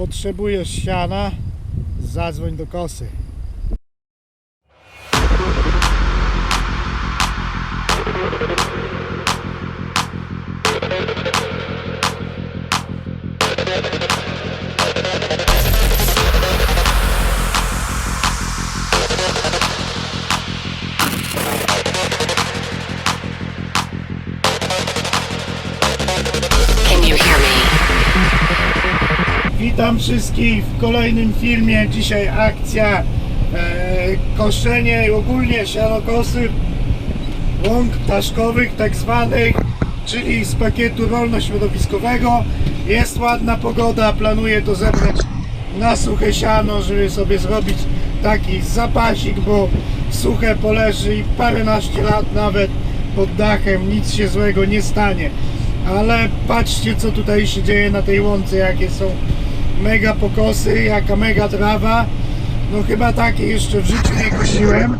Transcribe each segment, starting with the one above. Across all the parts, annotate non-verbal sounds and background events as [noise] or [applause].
potrzebujesz siana, zadzwoń do kosy. Witam wszystkich w kolejnym filmie. Dzisiaj akcja e, koszenie i ogólnie sianokosy łąk ptaszkowych tak zwanych, czyli z pakietu rolno-środowiskowego. Jest ładna pogoda, planuję to zebrać na suche siano, żeby sobie zrobić taki zapasik, bo suche poleży i paręnaście lat nawet pod dachem, nic się złego nie stanie. Ale patrzcie co tutaj się dzieje na tej łące, jakie są mega pokosy, jaka mega trawa. No chyba takiej jeszcze w życiu nie kosiłem.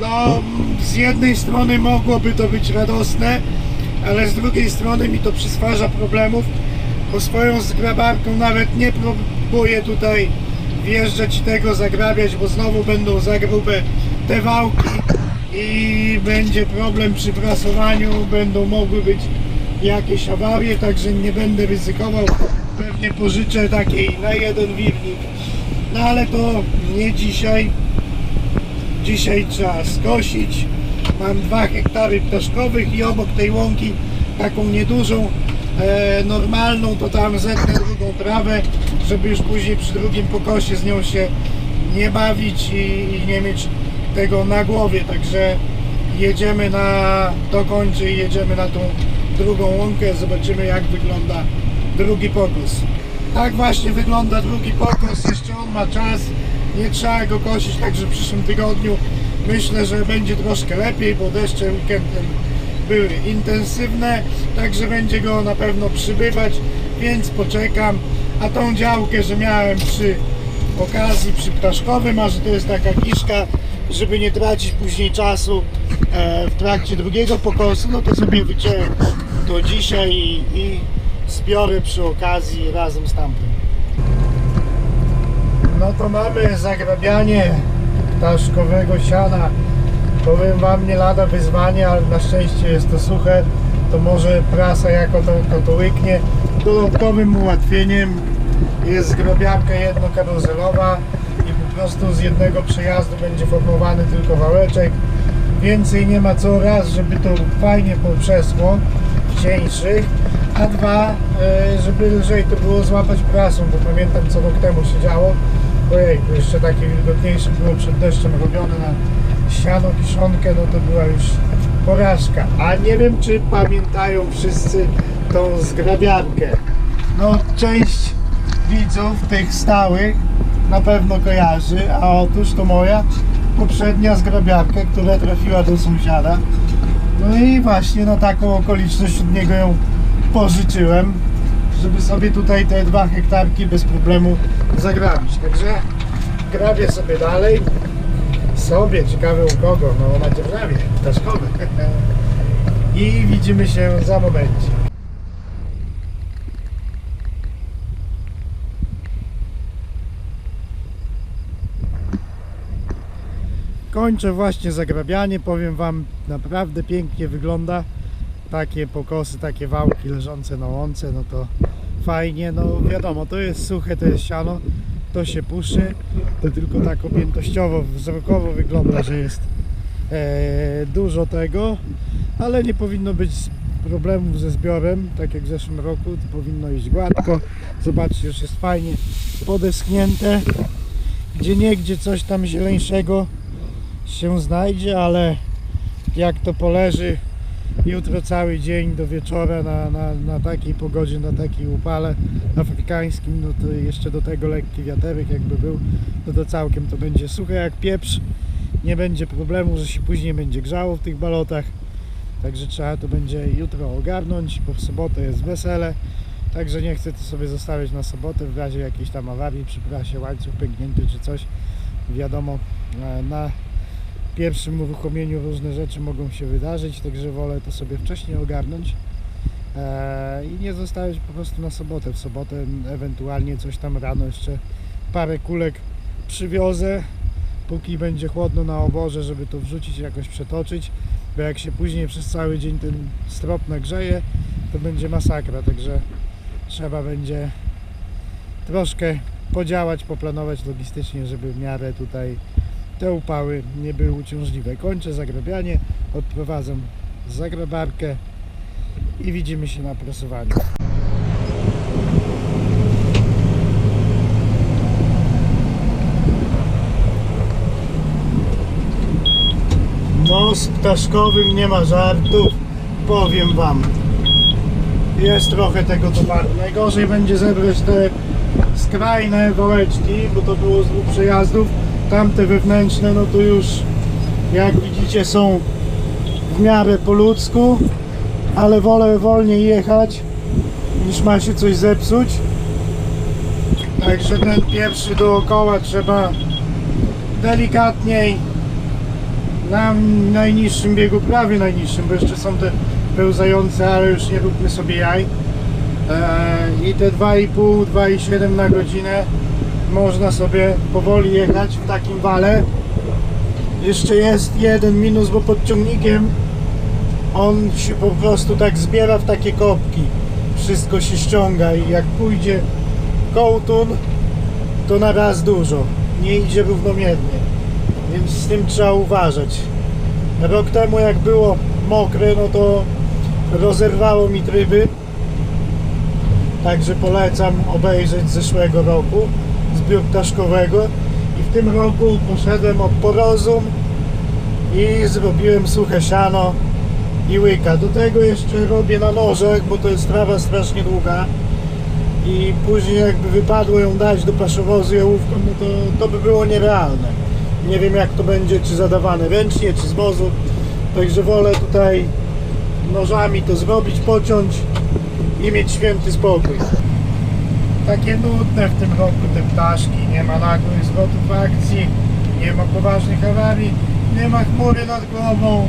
No, z jednej strony mogłoby to być radosne, ale z drugiej strony mi to przysparza problemów, bo swoją zgrabarką nawet nie próbuję tutaj wjeżdżać tego zagrabiać, bo znowu będą za grube te wałki i będzie problem przy prasowaniu, będą mogły być jakieś awarie, także nie będę ryzykował. Pewnie pożyczę takiej na jeden wirnik. No ale to nie dzisiaj. Dzisiaj trzeba skosić. Mam 2 hektary ptaszkowych i obok tej łąki taką niedużą, e, normalną, to tam zetnę drugą trawę, żeby już później przy drugim pokosie z nią się nie bawić i, i nie mieć tego na głowie. Także jedziemy na dokończy i jedziemy na tą drugą łąkę. Zobaczymy jak wygląda drugi pokos. Tak właśnie wygląda drugi pokos. Jeszcze on ma czas. Nie trzeba go kosić, także w przyszłym tygodniu myślę, że będzie troszkę lepiej, bo deszcze weekendem były intensywne, także będzie go na pewno przybywać, więc poczekam. A tą działkę, że miałem przy okazji przy ptaszkowym, a że to jest taka kiszka, żeby nie tracić później czasu e, w trakcie drugiego pokosu, no to sobie wyciąłem to dzisiaj i, i zbiorę przy okazji razem z tamtym. No to mamy zagrabianie ptaszkowego siana. Powiem Wam, nie lada wyzwanie, ale na szczęście jest to suche. To może prasa jako to, to, to łyknie. Dodatkowym ułatwieniem jest zgrabiarka jednokaruzelowa i po prostu z jednego przejazdu będzie formowany tylko wałeczek. Więcej nie ma co raz, żeby to fajnie poprzesło cieńszych, a dwa, e, żeby lżej to było złapać prasą, bo pamiętam co rok temu się działo. Ojej, to jeszcze takie wilgotniejsze było przed deszczem robione na siano kiszonkę, no to była już porażka. A nie wiem, czy pamiętają wszyscy tą zgrabiarkę. No, część widzów, tych stałych, na pewno kojarzy, a otóż to moja poprzednia zgrabiarka, która trafiła do sąsiada. No i właśnie na taką okoliczność od niego ją pożyczyłem, żeby sobie tutaj te dwa hektarki bez problemu zagrabić. Także grabię sobie dalej. Sobie, ciekawe u kogo, no na dzierżawie, ptaszkowe. [laughs] I widzimy się za momencie. Kończę właśnie zagrabianie, powiem Wam, naprawdę pięknie wygląda. Takie pokosy, takie wałki leżące na łące, no to fajnie, no wiadomo, to jest suche, to jest siano, to się puszy, to tylko tak objętościowo, wzrokowo wygląda, że jest e, dużo tego, ale nie powinno być problemów ze zbiorem, tak jak w zeszłym roku, powinno iść gładko. Zobaczcie, już jest fajnie podeschnięte, gdzie niegdzie coś tam zieleńszego się znajdzie, ale jak to poleży jutro cały dzień do wieczora na, na, na takiej pogodzie, na takiej upale afrykańskim, no to jeszcze do tego lekki wiaterek jakby był, no to całkiem to będzie suche jak pieprz. Nie będzie problemu, że się później będzie grzało w tych balotach. Także trzeba to będzie jutro ogarnąć, bo w sobotę jest wesele. Także nie chcę to sobie zostawiać na sobotę w razie jakiejś tam awarii przy prasie, łańcuch pęknięty czy coś. Wiadomo, e, na pierwszym uruchomieniu różne rzeczy mogą się wydarzyć, także wolę to sobie wcześniej ogarnąć. e, i nie zostawiać po prostu na sobotę. W sobotę ewentualnie coś tam rano jeszcze parę kulek przywiozę, póki będzie chłodno na oborze, żeby to wrzucić, jakoś przetoczyć, bo jak się później przez cały dzień ten strop nagrzeje, to będzie masakra, także trzeba będzie troszkę podziałać, poplanować logistycznie, żeby w miarę tutaj te upały nie były uciążliwe. Kończę zagrabianie, odprowadzam zagrabarkę i widzimy się na presowaniu. No z ptaszkowym nie ma żartów, powiem wam. Jest trochę tego towaru. Najgorzej będzie zebrać te skrajne wołeczki, bo to było z dwóch przejazdów. Tamte wewnętrzne, no to już jak widzicie są w miarę po ludzku, ale wolę wolniej jechać niż ma się coś zepsuć. Także ten pierwszy dookoła trzeba delikatniej na najniższym biegu, prawie najniższym, bo jeszcze są te pełzające, ale już nie róbmy sobie jaj. Eee, I te 2,5, 2,7 na godzinę można sobie powoli jechać w takim wale. Jeszcze jest jeden minus, bo pod ciągnikiem on się po prostu tak zbiera w takie kopki. Wszystko się ściąga i jak pójdzie kołtun, to na raz dużo. Nie idzie równomiernie. Więc z tym trzeba uważać. Rok temu jak było mokre, no to rozerwało mi tryby. Także polecam obejrzeć z zeszłego roku zbiór ptaszkowego i w tym roku poszedłem od porozum i zrobiłem suche siano i łyka. Do tego jeszcze robię na nożach, bo to jest trawa strasznie długa i później jakby wypadło ją dać do paszowozu jałówką, no to, to by było nierealne. Nie wiem jak to będzie, czy zadawane ręcznie, czy z wozu. Także wolę tutaj nożami to zrobić, pociąć i mieć święty spokój. Takie nudne w tym roku te ptaszki. Nie ma nagłych zwrotów akcji, nie ma poważnych awarii, nie ma chmury nad głową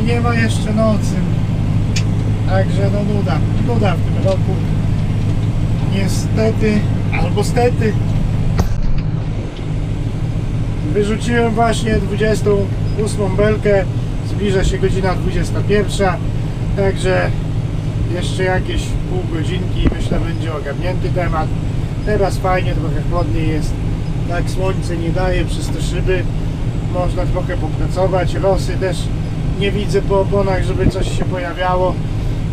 i nie ma jeszcze nocy. Także no nuda, nuda w tym roku. Niestety, albo stety, Wyrzuciłem właśnie 28 belkę, zbliża się godzina 21, także jeszcze jakieś pół godzinki myślę będzie ogarnięty temat. Teraz fajnie, trochę chłodniej jest, tak słońce nie daje przez te szyby, można trochę popracować, rosy też nie widzę po oponach, żeby coś się pojawiało.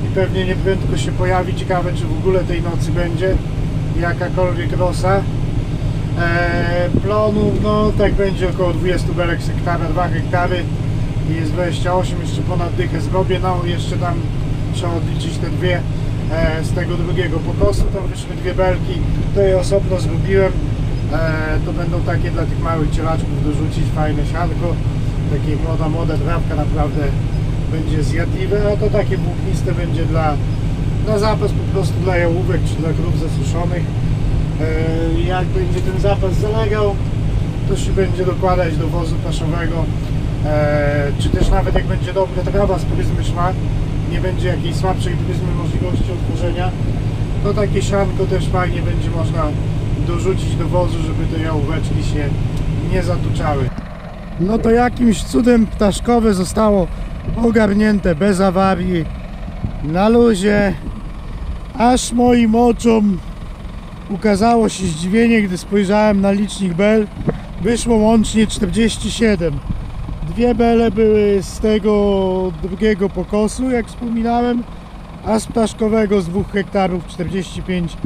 I pewnie nieprędko się pojawi, ciekawe czy w ogóle tej nocy będzie jakakolwiek rosa. Eee, plonów, no tak będzie około 20 belek hektara, 2 hektary. I jest 28, jeszcze ponad dychę zrobię, no jeszcze tam trzeba odliczyć te dwie e, z tego drugiego. Pokosu, tam wyszły dwie belki, to je osobno zrobiłem, e, to będą takie dla tych małych cielaczków dorzucić, fajne sianko, takie młoda, młoda trawka naprawdę będzie zjadliwe, a to takie włókniste będzie dla na zapas po prostu dla jałówek czy dla krów zasuszonych. E, jak będzie ten zapas zalegał, to się będzie dokładać do wozu paszowego, czy też nawet jak będzie dobra trawa z pryzmy nie będzie jakiejś słabszej pryzmy możliwości otworzenia, to takie sianko też fajnie będzie można dorzucić do wozu, żeby te jałóweczki się nie zatuczały. No to jakimś cudem ptaszkowe zostało ogarnięte bez awarii, na luzie, aż moim oczom ukazało się zdziwienie, gdy spojrzałem na licznik bel. Wyszło łącznie 47. Dwie bele były z tego drugiego pokosu, jak wspominałem, a z ptaszkowego z 2 hektarów 45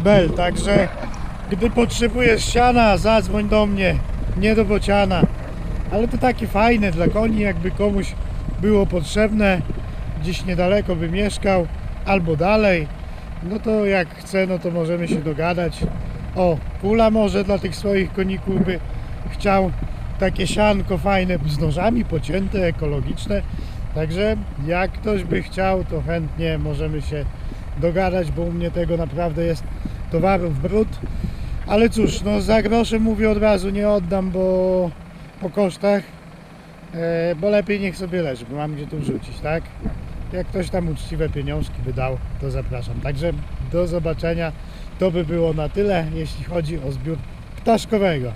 bel. Także gdy potrzebujesz siana, zadzwoń do mnie, nie do bociana. Ale to takie fajne dla koni, jakby komuś było potrzebne, gdzieś niedaleko by mieszkał, albo dalej no to jak chce, no to możemy się dogadać. O, kula może dla tych swoich koników by chciał takie sianko fajne z nożami pocięte, ekologiczne. Także jak ktoś by chciał, to chętnie możemy się dogadać, bo u mnie tego naprawdę jest towarów brud. Ale cóż, no za grosze mówię od razu nie oddam, bo po kosztach, e, bo lepiej niech sobie leży, bo mam gdzie tu wrzucić, tak? jak ktoś tam uczciwe pieniążki by dał, to zapraszam. Także do zobaczenia. To by było na tyle, jeśli chodzi o zbiór ptaszkowego.